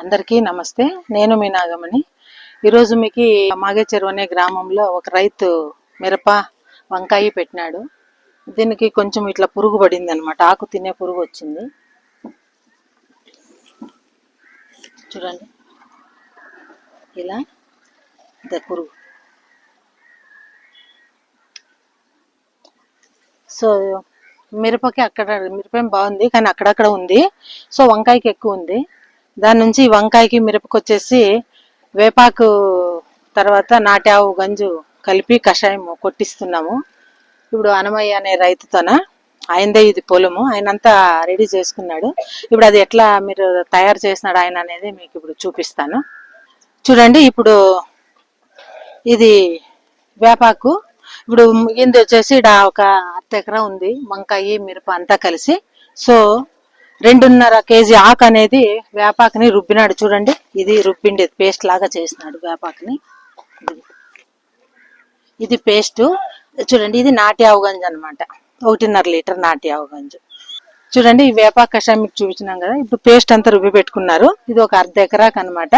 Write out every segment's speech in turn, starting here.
అందరికీ నమస్తే. నేను మీ నాగమణి. ఈరోజు మీకు మాగే చెరువు అనే గ్రామంలో ఒక రైతు మిరప వంకాయ పెట్టినాడు. దీనికి కొంచెం ఇట్లా పురుగు పడింది అనమాట ఆకు తినే పురుగు వచ్చింది. చూడండి. ఇలా ఇదే పురుగు. సో మిరపకి అక్కడ మిరపేం బాగుంది కానీ అక్కడక్కడ ఉంది. సో వంకాయకి ఎక్కువ ఉంది. దాని నుంచి వంకాయకి మిరపకొచ్చేసి వేపాకు తర్వాత నాటావు గంజు కలిపి కషాయం కొట్టిస్తున్నాము. ఇప్పుడు అనమయ్య అనే రైతుతోన ఆయనదే ఇది పొలము ఆయనంతా రెడీ చేసుకున్నాడు. ఇప్పుడు అది ఎట్లా మీరు తయారు చేసినాడు ఆయన అనేది మీకు ఇప్పుడు చూపిస్తాను. చూడండి ఇప్పుడు ఇది వేపాకు. ఇప్పుడు ఇది వచ్చేసి ఇక్కడ ఒక అర్ధ ఎకరా ఉంది వంకాయ మిరప అంతా కలిసి. సో రెండున్నర కేజీ ఆకు అనేది వేపాకుని రుబ్బినాడు చూడండి. ఇది రుబ్బిండి పేస్ట్ లాగా చేసినాడు వేపాకుని. ఇది. పేస్ట్. చూడండి ఇది నాటి ఆవు గంజు అనమాట ఒకటిన్నర లీటర్ నాటి ఆవు గంజు. చూడండి ఈ వేపాకు కషాయం మీకు చూపించినాం కదా. ఇప్పుడు పేస్ట్ అంతా రుబ్బి పెట్టుకున్నారు. ఇది ఒక అర్ధ ఎకరాకు అనమాట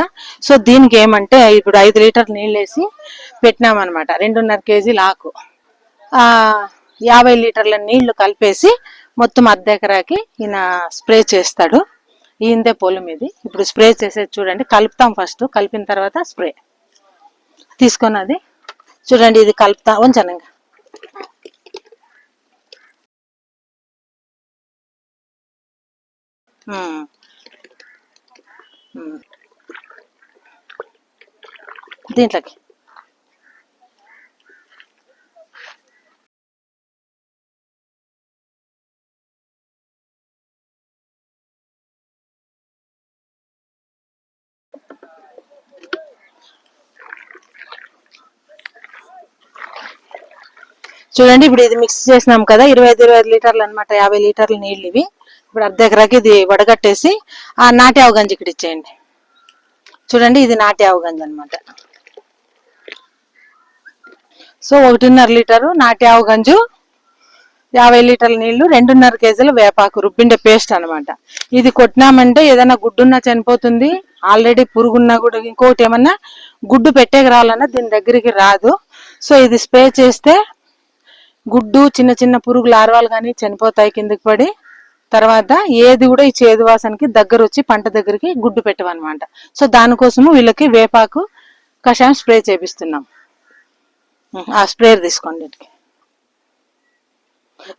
సో దీనికి ఏమంటే ఇప్పుడు ఐదు లీటర్ నీళ్ళు వేసి పెట్టినామన్నమాట. రెండున్నర కేజీలు ఆకు. యాభై లీటర్ల నీళ్ళు కలిపేసి మొత్తం అర్ధ ఎకరాకి ఈయన స్ప్రే చేస్తాడు. ఈయందే పొలం ఇది. ఇప్పుడు స్ప్రే చేసేది చూడండి కలుపుతాం ఫస్ట్. కలిపిన తర్వాత స్ప్రే. తీసుకొని అది చూడండి ఇది కలుపుతా ఉంచను ఇంకా దీంట్లోకి. చూడండి ఇప్పుడు ఇది మిక్స్ చేసినాం కదా ఇరవై ఐదు ఇరవై ఐదు లీటర్లు అనమాట యాభై లీటర్ల నీళ్ళు ఇవి. ఇప్పుడు అర్ధ ఎకరాకి ఇది వడగట్టేసి ఆ నాటి ఆవు గంజి ఇక్కడ ఇచ్చేయండి. చూడండి ఇది నాటి ఆవు గంజి అనమాట సో ఒకటిన్నర లీటరు నాటి ఆవు గంజు యాభై లీటర్ల నీళ్ళు రెండున్నర కేజీల వేపాకు రుబ్బిండే పేస్ట్ అనమాట ఇది కొట్టినామంటే ఏదైనా గుడ్డున్నా చనిపోతుంది ఆల్రెడీ పురుగున్నా కూడా ఇంకోటి ఏమన్నా గుడ్డు పెట్టేకి రావాలన్నా దీని దగ్గరికి రాదు. సో ఇది స్ప్రే చేస్తే గుడ్డు చిన్న చిన్న పురుగు లార్వాలు కానీ చనిపోతాయి కిందకి పడి తర్వాత ఏది కూడా ఈ చేదు వాసనకి దగ్గర వచ్చి పంట దగ్గరికి గుడ్డు పెట్టవన్నమాట. సో దానికోసము వీళ్ళకి వేపాకు కషాయం స్ప్రే చేపిస్తున్నాం. ఆ స్ప్రేయర్ తీసుకోండి వీటికి.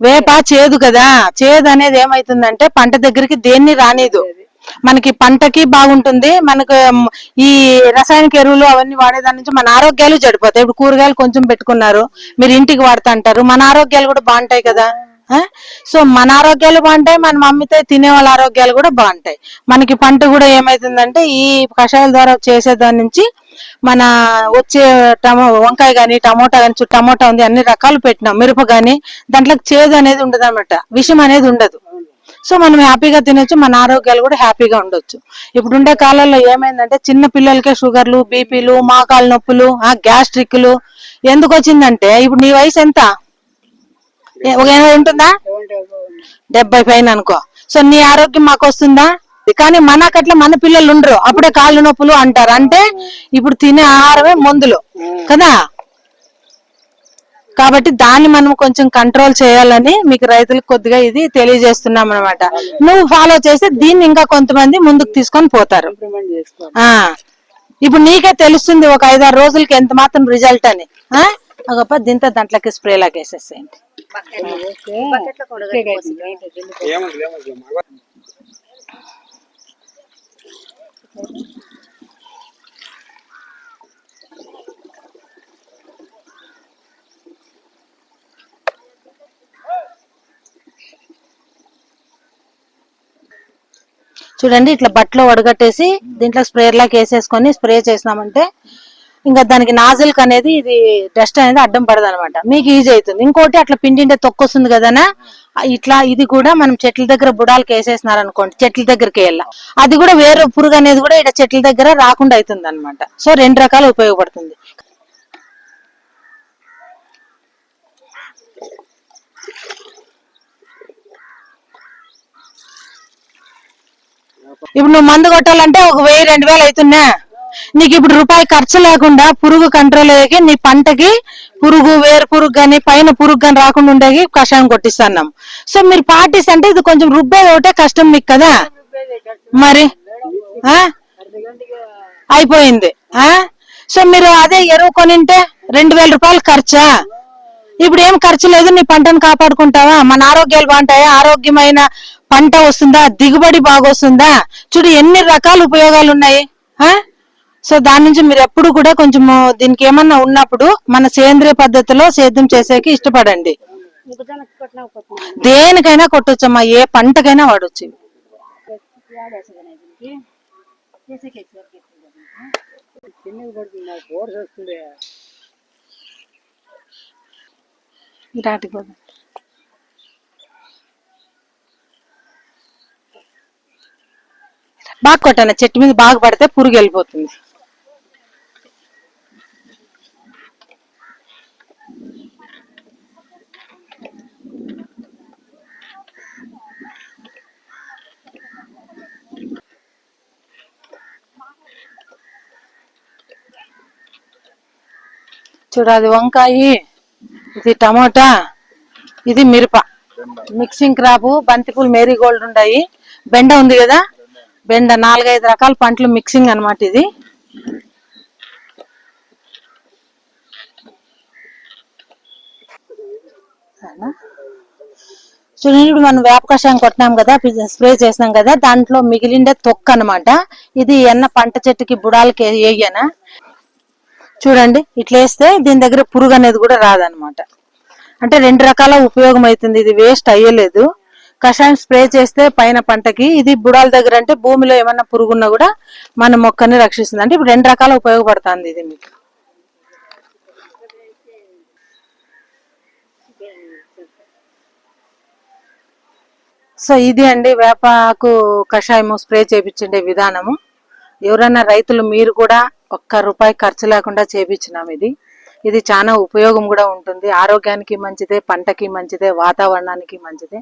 వేప చేదు కదా చేదు అనేది ఏమైతుందంటే పంట దగ్గరికి దేన్ని రానిదు. మనకి పంటకి బాగుంటుంది. మనకు ఈ రసాయనిక ఎరువులు అవన్నీ వాడేదాని నుంచి మన ఆరోగ్యాలు చెడిపోతాయి. ఇప్పుడు కూరగాయలు కొంచెం పెట్టుకున్నారు. మీరు ఇంటికి వాడుతా అంటారు. మన ఆరోగ్యాలు కూడా బాగుంటాయి కదా? ఆ? సో మన ఆరోగ్యాలు బాగుంటాయి. మనం అమ్మితే తినే వాళ్ళ ఆరోగ్యాలు కూడా బాగుంటాయి. మనకి పంట కూడా ఏమైతుందంటే ఈ కషాయాల ద్వారా చేసే దాని నుంచి మన వచ్చే టమో వంకాయ కానీ టమోటా కానీ టమోటా ఉంది అన్ని రకాలు పెట్టినాం. మిరప కానీ దాంట్లో చేదు అనేది ఉండదు అనమాట విషం అనేది ఉండదు. సో మనం హ్యాపీగా తినొచ్చు మన ఆరోగ్యాలు కూడా హ్యాపీగా ఉండొచ్చు. ఇప్పుడుండే కాలంలో ఏమైందంటే చిన్న పిల్లలకే షుగర్లు బీపీలు మోకాలు నొప్పులు ఆ గ్యాస్ట్రిక్లు ఎందుకు వచ్చిందంటే ఇప్పుడు నీ వయసు ఎంత? ఒక ఎనభై ఉంటుందా? డెబ్బై పైన అనుకో. సో నీ ఆరోగ్యం మాకు వస్తుందా? కానీ మనకట్లా మన పిల్లలు ఉండరు. అప్పుడే కాళ్ళు నొప్పులు అంటారు. అంటే ఇప్పుడు తినే ఆహారమే మందులు. కదా? కాబట్టి దాన్ని మనం కొంచెం కంట్రోల్ చేయాలని మీకు రైతులకు కొద్దిగా ఇది తెలియజేస్తున్నాం అనమాట నువ్వు ఫాలో చేస్తే దీన్ని ఇంకా కొంతమంది ముందుకు తీసుకొని పోతారు. ఆ. ఇప్పుడు నీకే తెలుస్తుంది ఒక ఐదారు రోజులకి ఎంత మాత్రం రిజల్ట్ అని. ఆ? ఒక దీంతో దాంట్లోకి స్ప్రే లాగా వేసేసేయండి చూడండి ఇట్లా బట్టలో వడగట్టేసి దీంట్లో స్ప్రేయర్ లాగా వేసేసుకొని స్ప్రే చేసినామంటే ఇంకా దానికి నాజిల్క్ అనేది ఇది డస్ట్ అనేది అడ్డం పడదు అనమాట మీకు ఈజీ అవుతుంది. ఇంకోటి అట్లా పిండింటే తొక్కొస్తుంది కదనా? ఇట్లా ఇది కూడా మనం చెట్ల దగ్గర బుడాలకి వేసేసినారు అనుకోండి చెట్ల దగ్గరికి వెళ్ళా. అది కూడా వేరే పురుగు అనేది కూడా ఇక్కడ చెట్ల దగ్గర రాకుండా అవుతుంది అనమాట సో రెండు రకాలు ఉపయోగపడుతుంది. ఇప్పుడు నువ్వు మందు కొట్టాలంటే ఒక వెయ్యి రెండు వేలు అవుతున్నా. నీకు ఇప్పుడు రూపాయి ఖర్చు లేకుండా పురుగు కంట్రోల్ అయ్యేకి నీ పంటకి పురుగు వేరు పురుగు గాని పైన పురుగు కానీ రాకుండా ఉండేకి కషాయం కొట్టిస్తున్నాం. సో మీరు పాటిస్తే అంటే ఇది కొంచెం రుబ్బేది ఒకటే కష్టం మీకు కదా? మరి? ఆ? అయిపోయింది. ఆ? సో మీరు అదే ఎరువు కొనింటే రెండు వేల రూపాయలు ఖర్చా? ఇప్పుడు ఏం ఖర్చు లేదు నీ పంటను కాపాడుకుంటావా? మన ఆరోగ్యాలు బాగుంటాయా? ఆరోగ్యమైన పంట వస్తుందా? దిగుబడి బాగా వస్తుందా చూడు ఎన్ని రకాల ఉపయోగాలు ఉన్నాయి సో దాని నుంచి మీరు ఎప్పుడు కూడా కొంచెం దీనికి ఏమన్నా ఉన్నప్పుడు మన సేంద్రియ పద్ధతిలో సేద్యం చేసేకి ఇష్టపడండి. దేనికైనా కొట్టొచ్చమ్మా ఏ పంటకైనా వాడొచ్చు. ఆడేసేదాన్ని దీనికి చేసేకి ఎక్స్వర్క్ చిన్నది పడుతుంది నాకు ఫోర్స్ వస్తుంది ఇలాంటివి కూడా. బాగా కొట్టాను. చెట్టు మీద బాగా పడితే పురుగు వెళ్ళిపోతుంది. చూడు అది వంకాయ ఇది టమోటా ఇది మిరప. మిక్సింగ్ క్రాప్ బంతిపూలు మేరీగోల్డ్ ఉన్నాయి బెండ ఉంది కదా? బెండ నాలుగైదు రకాల పంటలు మిక్సింగ్ అన్నమాట ఇది. చూడండి ఇప్పుడు మనం వేపకషాయం కొట్టినాం కదా స్ప్రే చేసినాం కదా దాంట్లో మిగిలిండే తొక్క అనమాట ఇది ఎన్న పంట చెట్టుకి బుడాలకి వేయనా? చూడండి ఇట్లా వేస్తే దీని దగ్గర పురుగు అనేది కూడా రాదనమాట అంటే రెండు రకాల ఉపయోగం అవుతుంది ఇది వేస్ట్ అయ్యలేదు. కషాయం స్ప్రే చేస్తే పైన పంటకి ఇది బుడాల దగ్గర అంటే భూమిలో ఏమన్నా పురుగున్నా కూడా మన మొక్కని రక్షిస్తుంది. అంటే ఇప్పుడు రెండు రకాల ఉపయోగపడుతుంది ఇది మీకు. సో ఇది అండి వేపాకు కషాయము స్ప్రే చేపించే విధానము. ఎవరైనా రైతులు మీరు కూడా ఒక్క రూపాయి ఖర్చు లేకుండా చేపించినాం ఇది. ఇది చాలా ఉపయోగం కూడా ఉంటుంది. ఆరోగ్యానికి మంచిదే పంటకి మంచిదే వాతావరణానికి మంచిదే.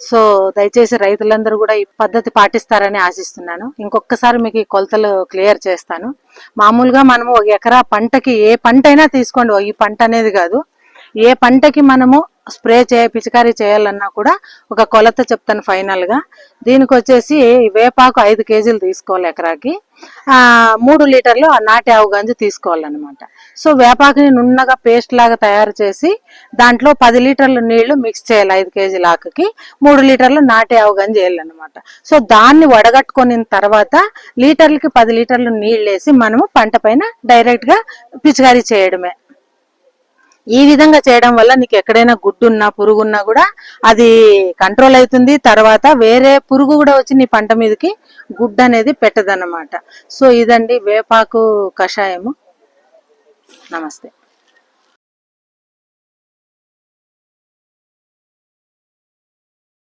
సో దయచేసి రైతులందరూ కూడా ఈ పద్ధతి పాటిస్తారని ఆశిస్తున్నాను. ఇంకొకసారి మీకు ఈ కొలతలు క్లియర్ చేస్తాను. మామూలుగా మనము ఒక ఎకరా పంటకి ఏ పంట అయినా తీసుకోండి ఈ పంట అనేది కాదు. ఏ పంటకి మనము స్ప్రే చేయ పిచికారీ చేయాలన్నా కూడా ఒక కొలత చెప్తాను ఫైనల్గా. దీనికి వచ్చేసి వేపాకు ఐదు కేజీలు తీసుకోవాలి ఎకరాకి. మూడు లీటర్లు నాటి ఆవు గంజి తీసుకోవాలన్నమాట. సో వేపాకుని నున్నగా పేస్ట్ లాగా తయారు చేసి దాంట్లో పది లీటర్ల నీళ్ళు మిక్స్ చేయాలి ఐదు కేజీల ఆకుకి. మూడు లీటర్లు నాటి ఆవు గంజి వేయాలన్నమాట. సో దాన్ని వడగట్టుకుని తర్వాత లీటర్లకి పది లీటర్లు నీళ్ళు వేసి మనము పంట పైన డైరెక్ట్గా పిచికారీ చేయడమే. ఈ విధంగా చేయడం వల్ల నీకు ఎక్కడైనా గుడ్డున్నా పురుగున్నా కూడా అది కంట్రోల్ అవుతుంది. తర్వాత వేరే పురుగు కూడా వచ్చి నీ పంట మీదకి గుడ్డు అనేది పెట్టదన్నమాట. సో ఇదండి వేపాకు కషాయము. నమస్తే.